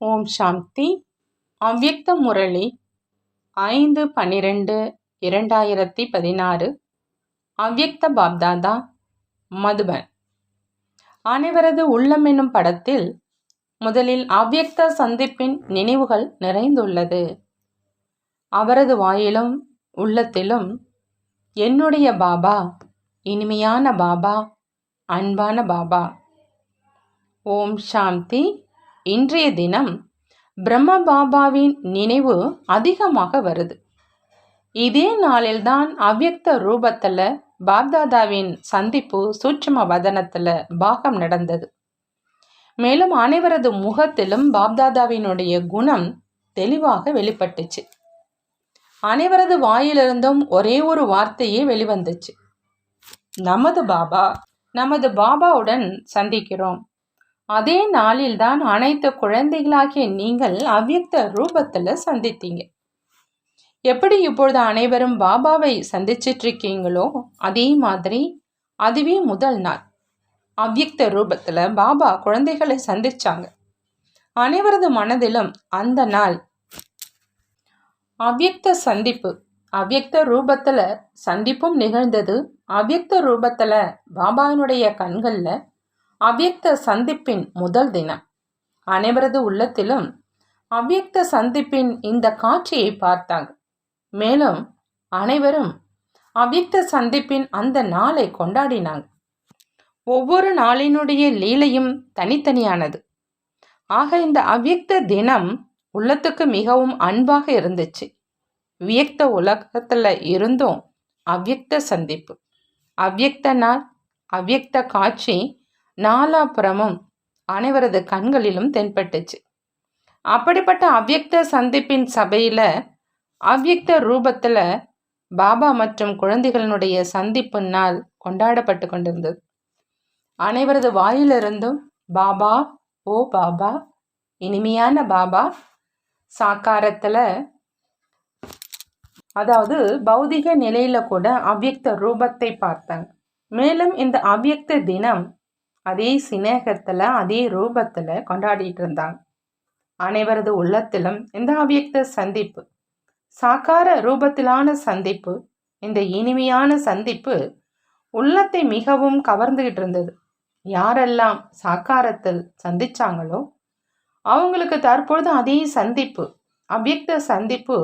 ஓம் சாந்தி. அவ்யக்த முரளி ஐந்து பன்னிரெண்டு இரண்டாயிரத்தி பதினாறு. அவ்யக்த பாப்தாதா மதுபன். அனைவரது உள்ளம் என்னும் படத்தில் முதலில் அவ்வியக்த சந்திப்பின் நினைவுகள் நிறைந்துள்ளது. அவரது வாயிலும் உள்ளத்திலும் என்னுடைய பாபா இனிமையான பாபா அன்பான பாபா. ஓம் சாந்தி. இன்றைய தினம் பிரம்ம பாபாவின் நினைவு அதிகமாக வருது. இதே நாளில்தான் அவ்யக்த ரூபத்தில் பாப்தாதாவின் சந்திப்பு சூட்சும வதனத்தில் பாகம் நடந்தது. மேலும் அனைவரது முகத்திலும் பாப்தாதாவினுடைய குணம் தெளிவாக வெளிப்பட்டுச்சு. அனைவரது வாயிலிருந்தும் ஒரே ஒரு வார்த்தையே வெளிவந்துச்சு. நமது பாபா நமது பாபாவுடன் சந்திக்கிறோம். அதே நாளில்தான் அனைத்து குழந்தைகளாகிய நீங்கள் அவ்யக்த ரூபத்தில் சந்தித்தீங்க. எப்படி இப்பொழுது அனைவரும் பாபாவை சந்திச்சிட்டு இருக்கீங்களோ அதே மாதிரி அதுவே முதல் நாள். அவ்யக்த ரூபத்தில் பாபா குழந்தைகளை சந்திச்சாங்க. அனைவரது மனதிலும் அந்த நாள். அவ்யக்த சந்திப்பு அவ்யக்த ரூபத்தில் சந்திப்பும் நிகழ்ந்தது. அவ்யக்த ரூபத்தில் பாபாவினுடைய கண்களில் அவ்யக்த சந்திப்பின் முதல் தினம். அனைவரது உள்ளத்திலும் அவ்யக்த சந்திப்பின் இந்த காட்சியை பார்த்தாங்க. மேலும் அனைவரும் அவ்யக்த சந்திப்பின் அந்த நாளை கொண்டாடினாங்க. ஒவ்வொரு நாளினுடைய லீலையும் தனித்தனியானது. ஆக இந்த அவ்யக்த தினம் உள்ளத்துக்கு மிகவும் அன்பாக இருந்துச்சு. வியக்த உலகத்தில் இருந்தும் அவ்யக்த சந்திப்பு. அவ்யக்த நாள் அவ்யக்த காட்சி நாலாபுறமும் அனைவரது கண்களிலும் தென்பட்டுச்சு. அப்படிப்பட்ட அவ்யக்த சந்திப்பின் சபையில் அவ்யக்த ரூபத்தில் பாபா மற்றும் குழந்தைகளினுடைய சந்திப்பு நாள் கொண்டாடப்பட்டு கொண்டிருந்தது. அனைவரது வாயிலிருந்தும் பாபா ஓ பாபா இனிமையான பாபா சாக்காரத்தில் அதாவது பௌதிக நிலையில் கூட அவ்யக்த ரூபத்தை பார்த்தாங்க. மேலும் இந்த அவ்யக்த தினம் அதே சிநேகத்தில் அதே ரூபத்தில் கொண்டாடிட்டு இருந்தாங்க அனைவரது உள்ளத்திலும் இந்த அவ்யக்த சந்திப்பு சாக்கார ரூபத்திலான சந்திப்பு இந்த இனிமையான சந்திப்பு உள்ளத்தை மிகவும் கவர்ந்துகிட்டு இருந்தது. யாரெல்லாம் சாக்காரத்தில் சந்திச்சாங்களோ அவங்களுக்கு தற்பொழுது அதே சந்திப்பு அவ்யக்த சந்திப்பு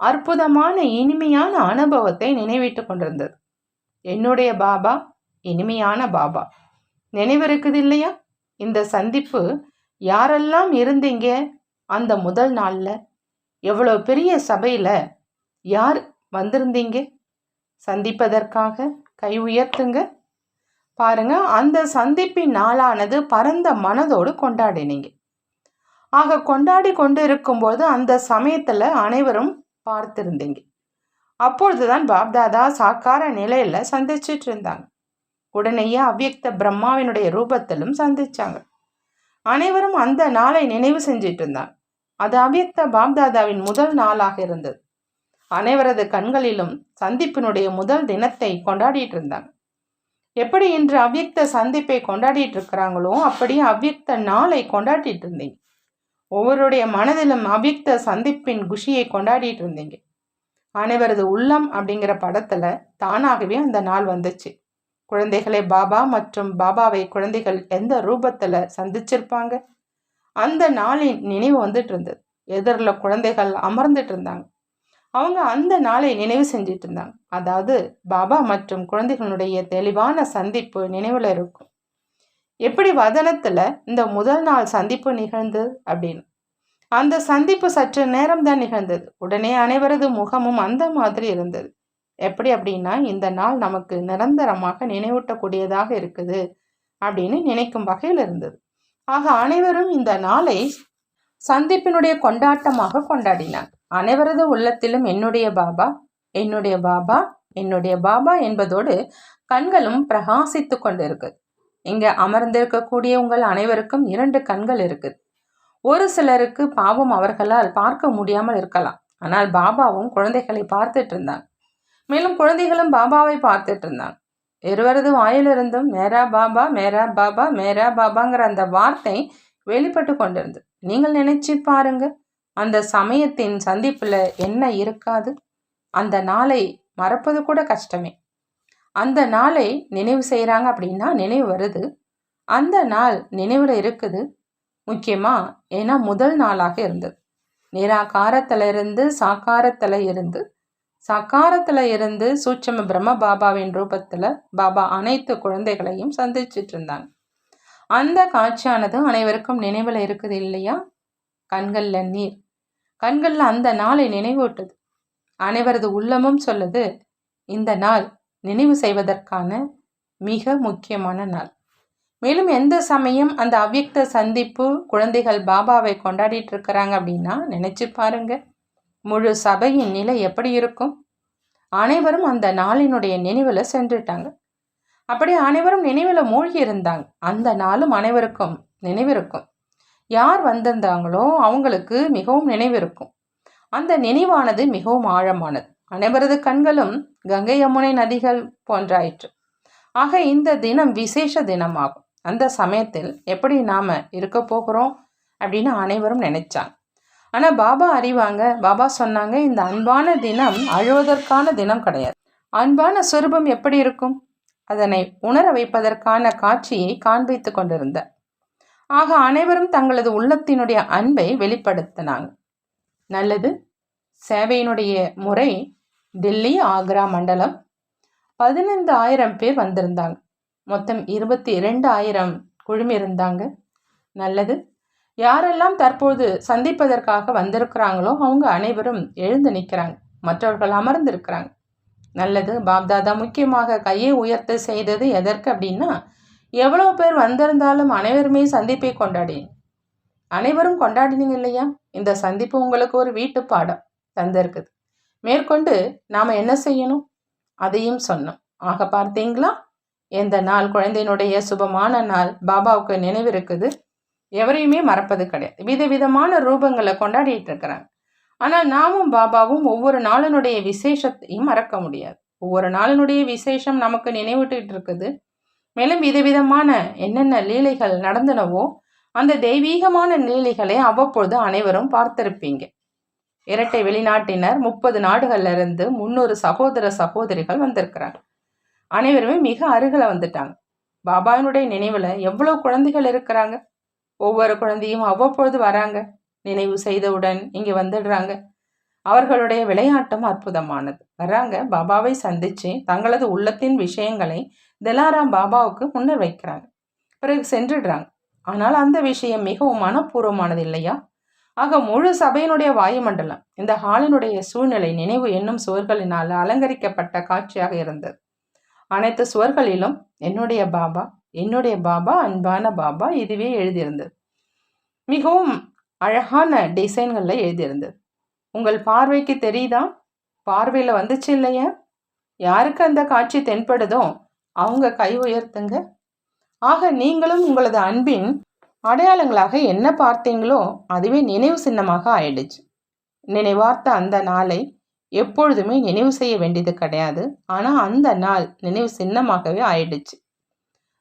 அற்புதமான இனிமையான அனுபவத்தை நினைவிட்டு கொண்டிருந்தது. என்னுடைய பாபா இனிமையான பாபா. நினைவு இருக்குது இல்லையா இந்த சந்திப்பு யாரெல்லாம் இருந்தீங்க அந்த முதல் நாளில்? எவ்வளோ பெரிய சபையில் யார் வந்திருந்தீங்க சந்திப்பதற்காக கை உயர்த்துங்க. பாருங்க அந்த சந்திப்பின் நாளானது பரந்த மனதோடு கொண்டாடினீங்க. ஆக கொண்டாடி கொண்டு இருக்கும்போது அந்த சமயத்தில் அனைவரும் பார்த்துருந்தீங்க. அப்பொழுதுதான் பாப்தாதா சாக்கார நிலையில் சந்திச்சிட்டு இருந்தாங்க. உடனேயே அவ்யக்த பிரம்மாவினுடைய ரூபத்திலும் சந்திச்சாங்க. அனைவரும் அந்த நாளை நினைவு செஞ்சிட்டு இருந்தாங்க. அது அவ்யக்த பாப்தாதாவின் முதல் நாளாக இருந்தது. அனைவரது கண்களிலும் சந்திப்பினுடைய முதல் தினத்தை கொண்டாடிட்டு இருந்தாங்க. எப்படி இன்று அவ்யக்த சந்திப்பை கொண்டாடிட்டு இருக்கிறாங்களோ அப்படி அவ்யக்த நாளை கொண்டாடிட்டு இருந்தீங்க. ஒவ்வொருடைய மனதிலும் அவ்யக்த சந்திப்பின் குஷியை கொண்டாடிட்டு இருந்தீங்க. அனைவரது உள்ளம் அப்படிங்கிற படத்துல தானாகவே அந்த நாள் வந்துச்சு. குழந்தைகளை பாபா மற்றும் பாபாவை குழந்தைகள் எந்த ரூபத்தில் சந்திச்சிருப்பாங்க? அந்த நாளின் நினைவு வந்துட்டு இருந்தது. எதிரில் குழந்தைகள் அமர்ந்துட்டு இருந்தாங்க. அவங்க அந்த நாளை நினைவு செஞ்சிட்டு இருந்தாங்க. அதாவது பாபா மற்றும் குழந்தைகளுடைய தெளிவான சந்திப்பு நினைவில் இருக்கும். எப்படி வதனத்தில் இந்த முதல் நாள் சந்திப்பு நிகழ்ந்தது அப்படின்னு. அந்த சந்திப்பு சற்று நேரம் தான் நிகழ்ந்தது. உடனே அனைவரது முகமும் அந்த மாதிரி இருந்தது. எப்படி அப்படின்னா இந்த நாள் நமக்கு நிரந்தரமாக நினைவூட்டக்கூடியதாக இருக்குது அப்படின்னு நினைக்கும் வகையில் இருந்தது. ஆக அனைவரும் இந்த நாளை சந்திப்பினுடைய கொண்டாட்டமாக கொண்டாடினார். அனைவரது உள்ளத்திலும் என்னுடைய பாபா என்னுடைய பாபா என்னுடைய பாபா என்பதோடு கண்களும் பிரகாசித்து கொண்டு இருக்குது இங்க அமர்ந்திருக்கக்கூடிய உங்கள் அனைவருக்கும் இரண்டு கண்கள் இருக்குது. ஒரு சிலருக்கு பாவம் அவர்களால் பார்க்க முடியாமல் இருக்கலாம். ஆனால் பாபாவும் குழந்தைகளை பார்த்துட்டு இருந்தாங்க. மேலும் குழந்தைகளும் பாபாவை பார்த்துட்டு இருந்தாங்க. இருவரது வாயிலிருந்தும் மேரா பாபா மேரா பாபா மேரா பாபாங்கிற அந்த வார்த்தை வெளிப்பட்டு கொண்டிருந்தது. நீங்கள் நினைச்சு பாருங்க அந்த சமயத்தின் சந்திப்பில் என்ன இருக்காது? அந்த நாளை மறப்பது கூட கஷ்டமே. அந்த நாளை நினைவு செய்கிறாங்க அப்படின்னா நினைவு வருது. அந்த நாள் நினைவில் இருக்குது. முக்கியமாக ஏன்னா முதல் நாளாக இருந்தது. நிராகாரத்தில் இருந்து சாக்காரத்தில் இருந்து சகாரத்தில் இருந்து சூட்சம பிரம்ம பாபாவின் ரூபத்தில் பாபா அனைத்து குழந்தைகளையும் சந்திச்சிட்டு இருந்தாங்க அந்த காட்சியானது அனைவருக்கும் நினைவில் இருக்குது இல்லையா? கண்களில் நீர். கண்களில் அந்த நாளை நினைவூட்டுது. அனைவரது உள்ளமும் சொல்லுது இந்த நாள் நினைவு செய்வதற்கான மிக முக்கியமான நாள். மேலும் எந்த சமயம் அந்த அவ்வியக்த சந்திப்பு குழந்தைகள் பாபாவை கொண்டாடிட்டு இருக்கிறாங்க அப்படின்னா நினைச்சு பாருங்கள் முழு சபையின் நிலை எப்படி இருக்கும்? அனைவரும் அந்த நாளினுடைய நினைவில் சென்றுட்டாங்க. அப்படி அனைவரும் நினைவில் மூழ்கி இருந்தாங்க. அந்த நாளும் அனைவருக்கும் நினைவிருக்கும். யார் வந்திருந்தாங்களோ அவங்களுக்கு மிகவும் நினைவிருக்கும். அந்த நினைவானது மிகவும் ஆழமானது. அனைவரது கண்களும் கங்கை யமுனை நதிகள் போன்றாயிற்று. ஆக இந்த தினம் விசேஷ தினமாகும். அந்த சமயத்தில் எப்படி நாம் இருக்க போகிறோம் அப்படின்னு அனைவரும் நினைச்சாங்க. ஆனால் பாபா அறிவாங்க. பாபா சொன்னாங்க இந்த அன்பான தினம் அழுவதற்கான தினம் கிடையாது. அன்பான சுரூபம் எப்படி இருக்கும்? அதனை உணர வைப்பதற்கான காட்சியை காண்பித்து கொண்டிருந்தார். ஆக அனைவரும் தங்களது உள்ளத்தினுடைய அன்பை வெளிப்படுத்தினாங்க. நல்லது. சேவையினுடைய முறை டெல்லி ஆக்ரா மண்டலம். பதினைந்து ஆயிரம் பேர் வந்திருந்தாங்க. மொத்தம் இருபத்தி இரண்டு ஆயிரம் குழுமி இருந்தாங்க நல்லது. யாரெல்லாம் தற்போது சந்திப்பதற்காக வந்திருக்கிறாங்களோ அவங்க அனைவரும் எழுந்து நிற்கிறாங்க. மற்றவர்கள் அமர்ந்திருக்கிறாங்க. நல்லது பாப்தாதா முக்கியமாக கையை உயர்த்த செய்தது எதற்கு அப்படின்னா எவ்வளோ பேர் வந்திருந்தாலும் அனைவருமே சந்திப்பை கொண்டாடி அனைவரும் கொண்டாடினீங்க இல்லையா? இந்த சந்திப்பு உங்களுக்கு ஒரு வீட்டு பாடம் தந்திருக்குது. மேற்கொண்டு நாம் என்ன செய்யணும்? அதையும் சொன்னோம். ஆக பார்த்தீங்களா? எந்த நாள் குழந்தையினுடைய சுபமான நாள் பாபாவுக்கு நினைவு இருக்குது எவரையுமே மறப்பது கிடையாது. விதவிதமான ரூபங்களை கொண்டாடிட்டு இருக்கிறாங்க. ஆனால் நாமும் பாபாவும் ஒவ்வொரு நாளினுடைய விசேஷத்தையும் மறக்க முடியாது. ஒவ்வொரு நாளினுடைய விசேஷம் நமக்கு நினைவிட்டு இருக்குது. மேலும் விதவிதமான என்னென்ன லீலைகள் நடந்தனவோ அந்த தெய்வீகமான லீலைகளை அவ்வப்பொழுது அனைவரும் பார்த்திருப்பீங்க. இரட்டை வெளிநாட்டினர் முப்பது நாடுகள்ல இருந்து முன்னூறு சகோதர சகோதரிகள் வந்திருக்கிறாங்க அனைவருமே மிக அருகில் வந்துட்டாங்க. பாபாவினுடைய நினைவில் எவ்வளோ குழந்தைகள் இருக்கிறாங்க? ஒவ்வொரு குழந்தையும் அவ்வப்பொழுது வராங்க. நினைவு செய்தவுடன் இங்கே வந்துடுறாங்க. அவர்களுடைய விளையாட்டம் அற்புதமானது. வர்றாங்க. பாபாவை சந்தித்து தங்களது உள்ளத்தின் விஷயங்களை தெலாராம் பாபாவுக்கு முன்னர் வைக்கிறாங்க. பிறகு சென்றுடுறாங்க. ஆனால் அந்த விஷயம் மிகவும் மனப்பூர்வமானது இல்லையா? ஆக முழு சபையினுடைய வாயுமண்டலம் இந்த ஹாலினுடைய சூழ்நிலை நினைவு என்னும் சுவர்களினால் அலங்கரிக்கப்பட்ட காட்சியாக இருந்தது. அனைத்து சுவர்களிலும் என்னுடைய பாபா என்னுடைய பாபா அன்பான பாபா இதுவே எழுதியிருந்தது. மிகவும் அழகான டிசைன்களில் எழுதியிருந்தது. உங்கள் பார்வைக்கு தெரியுதா? பார்வையில் வந்துச்சு இல்லையா? யாருக்கு அந்த காட்சி தென்படுதோ அவங்க கை உயர்த்துங்க. ஆக நீங்களும் உங்களது அன்பின் அடையாளங்களாக என்ன பார்த்தீங்களோ அதுவே நினைவு சின்னமாக ஆயிடுச்சு. நினைவார்த்த அந்த நாளை எப்பொழுதுமே நினைவு செய்ய வேண்டியது கிடையாது. ஆனால் அந்த நாள் நினைவு சின்னமாகவே ஆயிடுச்சு.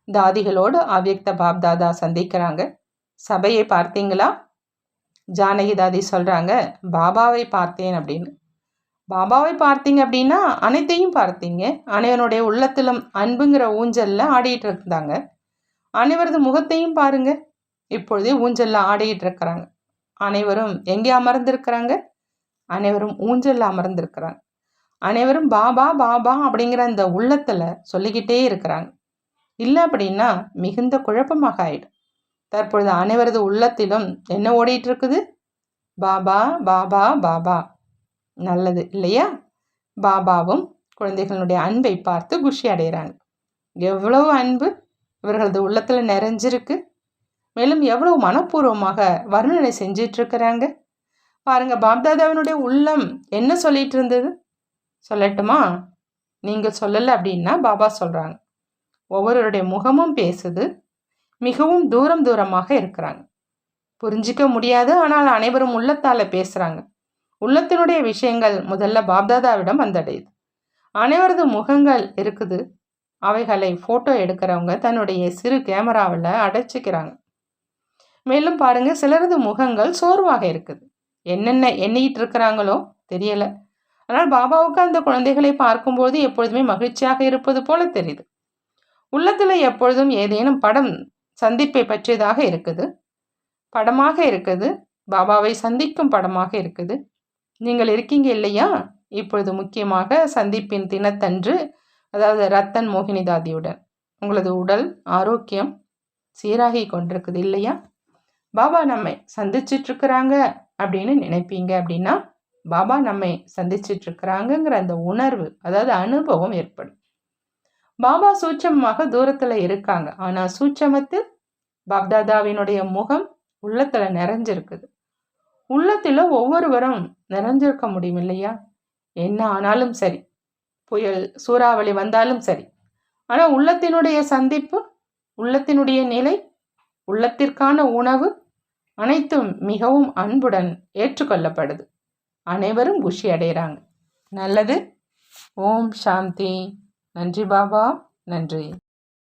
தாதிகளோடு அவ்யக்த பாப்தாதா சந்திக்கிறாங்க. சபையை பார்த்தீங்களா? ஜானகி தாதி சொல்கிறாங்க பாபாவை பார்த்தேன் அப்படின்னு. பாபாவை பார்த்தீங்க அப்படின்னா அனைத்தையும் பார்த்தீங்க. அனைவனுடைய உள்ளத்திலும் அன்புங்கிற ஊஞ்சலில் ஆடிட்டு இருந்தாங்க. அனைவரது முகத்தையும் பாருங்க. இப்பொழுதே ஊஞ்சலில் ஆடிட்டு இருக்கிறாங்க. அனைவரும் எங்கே அமர்ந்திருக்கிறாங்க? அனைவரும் ஊஞ்சலில் அமர்ந்திருக்கிறாங்க. அனைவரும் பாபா பாபா அப்படிங்கிற அந்த உள்ளத்தில் சொல்லிக்கிட்டே இருக்கிறாங்க. இல்லை அப்படின்னா மிகுந்த குழப்பமாக ஆயிடும். தற்பொழுது அனைவரது உள்ளத்திலும் என்ன ஓடிட்டு இருக்குது பாபா பாபா பாபா. நல்லது இல்லையா? பாபாவும் குழந்தைகளுடைய அன்பை பார்த்து குஷி அடைகிறாங்க. எவ்வளவு அன்பு இவர்களது உள்ளத்தில் நிறைஞ்சிருக்கு. மேலும் எவ்வளவு மனப்பூர்வமாக வர்ணனை செஞ்சிட்டு இருக்கிறாங்க பாருங்க பாப்தாதாவினுடைய உள்ளம் என்ன சொல்லிட்டு இருந்தது சொல்லட்டுமா? நீங்கள் சொல்லலை அப்படின்னா பாபா சொல்கிறாங்க ஒவ்வொருவருடைய முகமும் பேசுது. மிகவும் தூரம் தூரமாக இருக்கிறாங்க. புரிஞ்சிக்க முடியாது ஆனால் அனைவரும் உள்ளத்தால் பேசுகிறாங்க உள்ளத்தினுடைய விஷயங்கள் முதல்ல பாப்தாதாவிடம் வந்தடையுது. அனைவரது முகங்கள் இருக்குது. அவைகளை ஃபோட்டோ எடுக்கிறவங்க தன்னுடைய சிறு கேமராவில் அடைச்சிக்கிறாங்க. மேலும் பாருங்க சிலரது முகங்கள் சோர்வாக இருக்குது. என்னென்ன எண்ணிக்கிட்டு இருக்கிறாங்களோ தெரியல. ஆனால் பாபாவுக்கு அந்த குழந்தைகளை பார்க்கும்போது எப்பொழுதுமே மகிழ்ச்சியாக இருப்பது போல தெரியுது. உள்ளத்தில் எப்பொழுதும் ஏதேனும் படம் சந்திப்பை பற்றியதாக இருக்குது. படமாக இருக்குது. பாபாவை சந்திக்கும் படமாக இருக்குது. நீங்கள் இருக்கீங்க இல்லையா? இப்பொழுது முக்கியமாக சந்திப்பின் தினத்தன்று அதாவது ரத்தன் மோகினி தாதியுடன். உங்களது உடல் ஆரோக்கியம் சீராகி கொண்டிருக்குது இல்லையா? பாபா நம்மை சந்திச்சிட்ருக்கிறாங்க அப்படின்னு நினைப்பீங்க அப்படின்னா பாபா நம்மை சந்திச்சிட்ருக்கிறாங்கங்கிற அந்த உணர்வு அதாவது அனுபவம் ஏற்படும். பாபா சூட்சமமாக தூரத்தில் இருக்காங்க. ஆனால் சூட்சமத்தில் பாப்தாதாவினுடைய முகம் உள்ளத்தில் நிறைஞ்சிருக்குது. உள்ளத்தில் ஒவ்வொருவரும் நிறைஞ்சிருக்க முடியும் இல்லையா? என்ன ஆனாலும் சரி. புயல் சூறாவளி வந்தாலும் சரி. ஆனால் உள்ளத்தினுடைய சந்திப்பு உள்ளத்தினுடைய நிலை உள்ளத்திற்கான உணவு அனைத்தும் மிகவும் அன்புடன் ஏற்றுக்கொள்ளப்படுது. அனைவரும் குஷி அடைகிறாங்க. நல்லது. ஓம் சாந்தி. நன்றி பாபா நன்றி.